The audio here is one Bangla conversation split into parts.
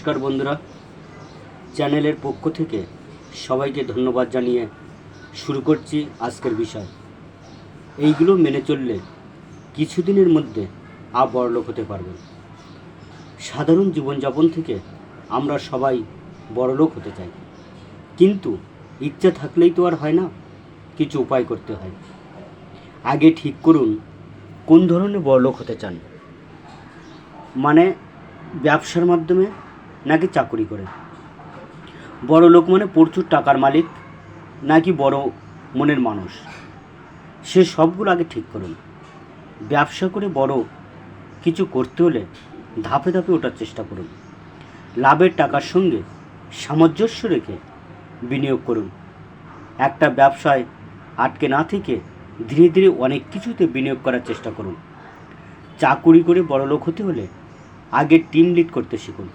নমস্কার বন্ধুরা। চ্যানেলের পক্ষ থেকে সবাইকে ধন্যবাদ জানিয়ে শুরু করছি আজকের বিষয়। এইগুলো মেনে চললে কিছুদিনের মধ্যে আ বড়লোক হতে পারবেন। সাধারণ জীবনযাপন থেকে আমরা সবাই বড়লোক হতে চাই। কিন্তু ইচ্ছা থাকলেই তো আর হয় না, কিছু উপায় করতে হয়। আগে ঠিক করুন কোন ধরনের বড়লোক হতে চান। মানে ব্যবসার মাধ্যমে নাকি চাকরি করে। বড় লোক মানে প্রচুর টাকার মালিক, নাকি বড় মনের মানুষ। সে সবগুলো আগে ঠিক করুন। ব্যবসা করে বড় কিছু করতে হলে ধাপে ধাপে ওঠার চেষ্টা করুন। লাভের টাকার সঙ্গে সামঞ্জস্য রেখে বিনিয়োগ করুন। একটা ব্যবসায় আটকে না থেকে ধীরে ধীরে অনেক কিছুতে বিনিয়োগ করার চেষ্টা করুন। চাকুরি করে বড় লোক হতে হলে আগে টিম লিড করতে শিখুন।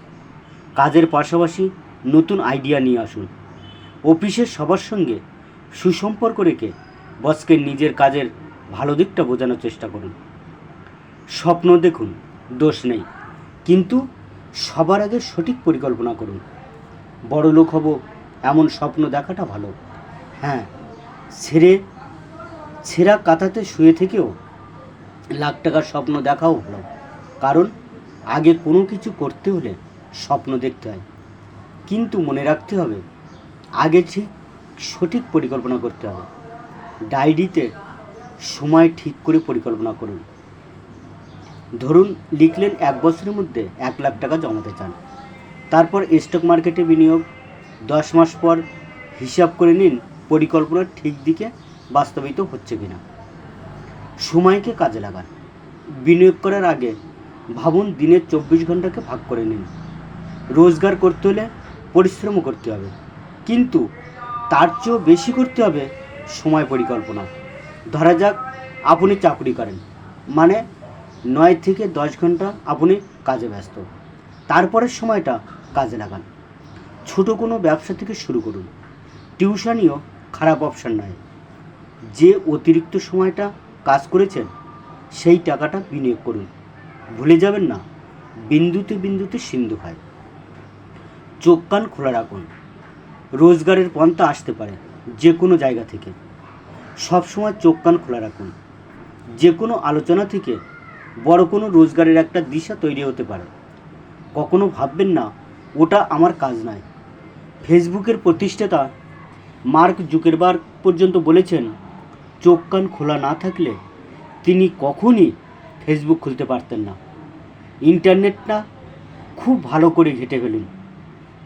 কাজের পাশাপাশি নতুন আইডিয়া নিয়ে আসুন। অফিসের সবার সঙ্গে সুসম্পর্ক রেখে বসকে নিজের কাজের ভালো দিকটা বোঝানোর চেষ্টা করুন। স্বপ্ন দেখুন, দোষ নেই। কিন্তু সবার আগে সঠিক পরিকল্পনা করুন। বড় লোক হব, এমন স্বপ্ন দেখাটা ভালো। হ্যাঁ ছেড়ে, ছেঁড়া কাঁথাতে শুয়ে থেকেও লাখ টাকার স্বপ্ন দেখাও ভালো। কারণ আগে কোনো কিছু করতে হলে স্বপ্ন দেখতে হয়। কিন্তু মনে রাখতে হবে, আগে ঠিক সঠিক পরিকল্পনা করতে হবে। ডায়েরিতে সময় ঠিক করে পরিকল্পনা করুন। ধরুন, লিখলেন এক বছরের মধ্যে এক লাখ টাকা জমাতে চান। তারপর স্টক মার্কেটে বিনিয়োগ, দশ মাস পর হিসাব করে নিন পরিকল্পনা ঠিক দিকে বাস্তবিত হচ্ছে কিনা। সময়কে কাজে লাগান। বিনিয়োগ করার আগে ভাবুন দিনের চব্বিশ ঘন্টাকে ভাগ করে নিন। রোজগার করতে হলে পরিশ্রমও করতে হবে। কিন্তু তার চেয়েও বেশি করতে হবে সময় পরিকল্পনা। ধরা যাক আপনি চাকরি করেন মানে নয় থেকে দশ ঘণ্টা আপনি কাজে ব্যস্ত। তারপরের সময়টা কাজে লাগান। ছোট কোনো ব্যবসা থেকে শুরু করুন। টিউশনিও খারাপ অপশান নয়। যে অতিরিক্ত সময়টা কাজ করেছেন, সেই টাকাটা বিনিয়োগ করুন। ভুলে যাবেন না, বিন্দুতে বিন্দুতে সিন্ধু হয় চোখ কান খোলা রাখুন। রোজগারের পন্থা আসতে পারে যে কোনো জায়গা থেকে। সবসময় চোখ কান খোলা রাখুন। যে কোনো আলোচনা থেকে বড় কোনো রোজগারের একটা দিশা তৈরি হতে পারে। কখনো ভাববেন না, ওটা আমার কাজ নয়। ফেসবুকের প্রতিষ্ঠাতা মার্ক জুকেরবার্গ পর্যন্ত বলেছেন, চোখ কান খোলা না থাকলে তিনি কখনই ফেসবুক খুলতে পারতেন না। ইন্টারনেটটা খুব ভালো করে ঘেটে ফেলুন।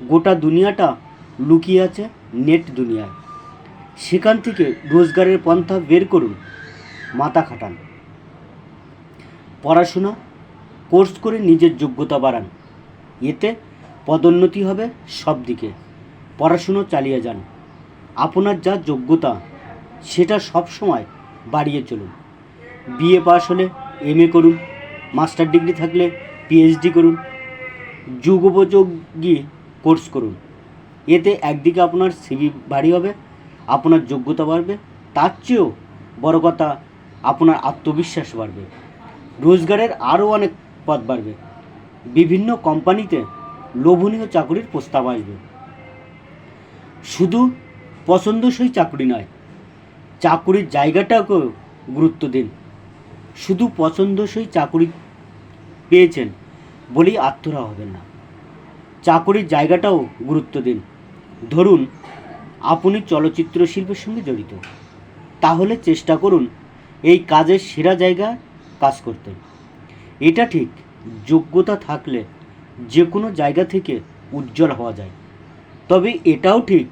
গোটা দুনিয়াটা লুকিয়ে আছে নেট দুনিয়ায়। সেখান থেকে রোজগারের পন্থা বের করুন, মাথা খাটান। পড়াশোনা, কোর্স করে নিজের যোগ্যতা বাড়ান। এতে পদোন্নতি হবে সব দিকে। পড়াশুনো চালিয়ে যান। আপনার যা যোগ্যতা, সেটা সব সময় বাড়িয়ে চলুন। বিএ পাস হলে এমএ করুন, মাস্টার ডিগ্রি থাকলে পিএইচডি করুন। যুগোপযোগী কোর্স করুন। এতে একদিকে আপনার সিভি ভারী হবে, আপনার যোগ্যতা বাড়বে, তার চেয়েও বড় কথা, আপনার আত্মবিশ্বাস বাড়বে। রোজগারের আরও অনেক পথ বাড়বে। বিভিন্ন কোম্পানিতে লোভনীয় চাকরির প্রস্তাব আসবে। শুধু পছন্দসই চাকরি নয়, চাকুরির জায়গাটাকেও গুরুত্ব দিন। শুধু পছন্দসই চাকরি পেয়েছেন বলেই আত্মরা হবেন না। চাকরির জায়গাটাও গুরুত্ব দিন। ধরুন, আপনি চলচ্চিত্র শিল্পের সঙ্গে জড়িত। তাহলে চেষ্টা করুন এই কাজের সেরা জায়গায় কাজ করতে। এটা ঠিক, যোগ্যতা থাকলে যে কোনো জায়গা থেকে উজ্জ্বল হওয়া যায়। তবে এটাও ঠিক,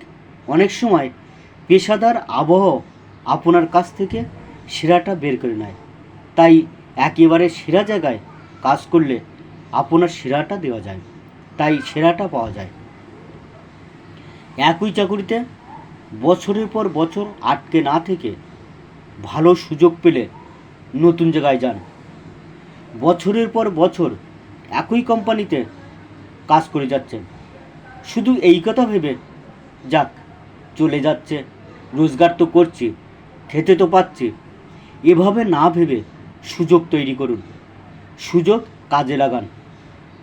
অনেক সময় পেশাদার আবহ আপনার কাছ থেকে সেরাটা বের করে নেয়। তাই একেবারে সেরা জায়গায় কাজ করলে আপনার সেরাটা দেওয়া যায়। তাই সেরাটা পাওয়া যায়। একই চাকুরিতে বছরের পর বছর আটকে না থেকে ভালো সুযোগ পেলে নতুন জায়গায় যান। বছরের পর বছর একই কোম্পানিতে কাজ করে যাচ্ছেন। শুধু এই কথা ভেবে যাক, চলে যাচ্ছে, রোজগার তো করছি, খেতে তো পাচ্ছি, এভাবে না ভেবে সুযোগ তৈরি করুন। সুযোগ কাজে লাগান।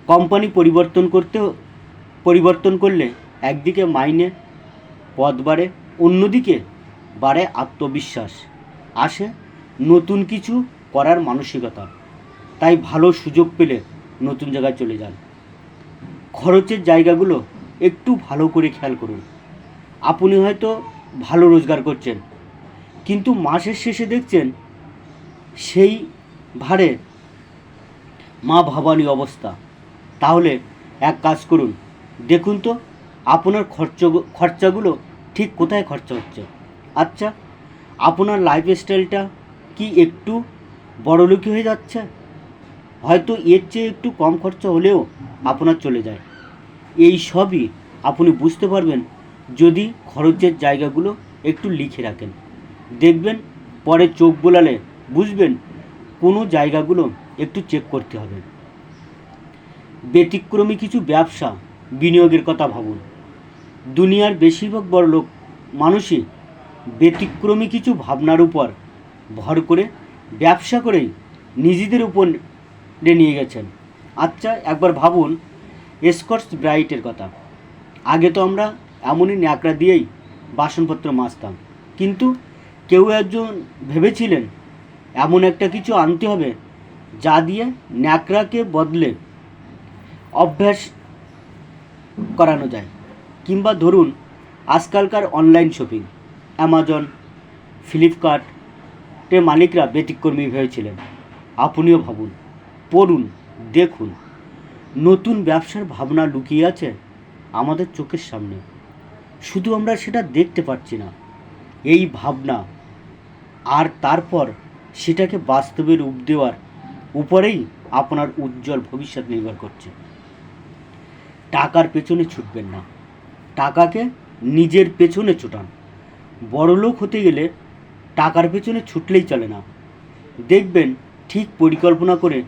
কোম্পানি পরিবর্তন করতে, পরিবর্তন করলে একদিকে মাইনে পদ বাড়ে, অন্যদিকে বাড়ে আত্মবিশ্বাস। আসে নতুন কিছু করার মানসিকতা। তাই ভালো সুযোগ পেলে নতুন জায়গায় চলে যান। খরচের জায়গাগুলো একটু ভালো করে খেয়াল করুন। আপনি হয়তো ভালো রোজগার করছেন, কিন্তু মাসের শেষে দেখছেন সেই ভারে মা ভাবানি অবস্থা। তাহলে এক কাজ করুন। দেখুন তো, আপনার খরচ খরচাগুলো ঠিক কোথায় খরচা হচ্ছে। আচ্ছা আপনার লাইফস্টাইলটা কি একটু বড়লোকি হয়ে যাচ্ছে? হয়তো এর চেয়ে একটু কম খরচা হলেও আপনার চলে যায়। এই সবই আপনি বুঝতে পারবেন যদি খরচের জায়গাগুলো একটু লিখে রাখেন। দেখবেন পরে চোখ বোলালে বুঝবেন কোনো জায়গাগুলো একটু চেক করতে হবে। ব্যতিক্রমী কিছু ব্যবসা বিনিয়োগের কথা ভাবুন। দুনিয়ার বেশিরভাগ বড় লোক মানুষই ব্যতিক্রমী কিছু ভাবনার উপর ভর করে ব্যবসা করেই নিজেদের উপর নিয়ে গেছেন। আচ্ছা একবার ভাবুন স্কটস ব্রাইটের কথা। আগে তো আমরা এমনই ন্যাকড়া দিয়েই বাসনপত্র মাজতাম, কিন্তু কেউ একজন ভেবেছিলেন এমন একটা কিছু আনতে হবে যা দিয়ে ন্যাকড়াকে বদলে অভ্যাস করানো যায়। কিংবা ধরুন, আজকালকার অনলাইন শপিং অ্যামাজন ফ্লিপকার্টের মালিকরা ব্যতিক্রমী হয়েছিলেন। আপনিও ভাবুন, পড়ুন, দেখুন, নতুন ব্যবসার ভাবনা লুকিয়ে আছে আমাদের চোখের সামনে। শুধু আমরা সেটা দেখতে পাচ্ছি না, এই ভাবনা আর তারপর সেটাকে বাস্তবে রূপ দেওয়ার উপরেই আপনার উজ্জ্বল ভবিষ্যৎ নির্ভর করছে। টাকার পেছনে ছুটবেন না। টাকাকে নিজের পেছনে ছুটান। বড়লোক হতে গেলে টাকার পেছনে ছুটলেই চলে না। দেখবেন ঠিক পরিকল্পনা করে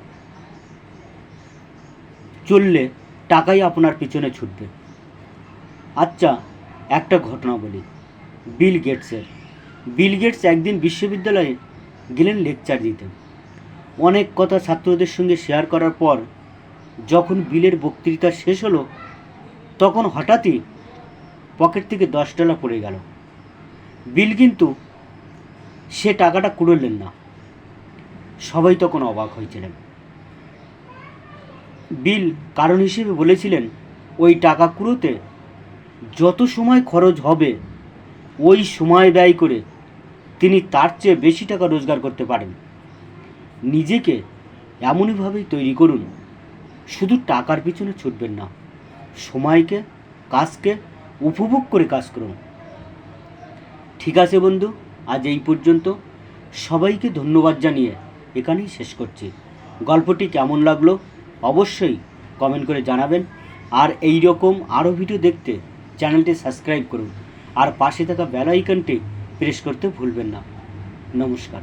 চললে টাকাই আপনার পেছনে ছুটবে। আচ্ছা একটা ঘটনা বলি। বিল গেটসের। বিল গেটস একদিন বিশ্ববিদ্যালয়ে গেলেন লেকচার দিতে। অনেক কথা ছাত্রদের সঙ্গে শেয়ার করার পর যখন বিলের বক্তৃতা শেষ হলো, তখন হঠাৎই পকেট থেকে দশ ডলার পড়ে গেল। বিল কিন্তু সে টাকাটা কুড়লেন না। সবাই তখন অবাক হয়েছিলেন। বিল কারণ হিসেবে বলেছিলেন, ওই টাকা কুড়োতে যত সময় খরচ হবে, ওই সময় ব্যয় করে তিনি তার চেয়ে বেশি টাকা রোজগার করতে পারেন। নিজেকে এমনইভাবেই তৈরি করুন। শুধু টাকার পিছনে ছুটবেন না। সময়কে, কাজকে উপভোগ করে কাজ করুন। ঠিক আছে বন্ধু, আজ এই পর্যন্ত। সবাইকে ধন্যবাদ জানিয়ে এখানেই শেষ করছি। গল্পটি কেমন লাগল অবশ্যই কমেন্ট করে জানাবেন। আর এই রকম আরও ভিডিও দেখতে চ্যানেলটি সাবস্ক্রাইব করুন। আর পাশে থাকা বেল আইকনটি প্রেস করতে ভুলবেন না। নমস্কার।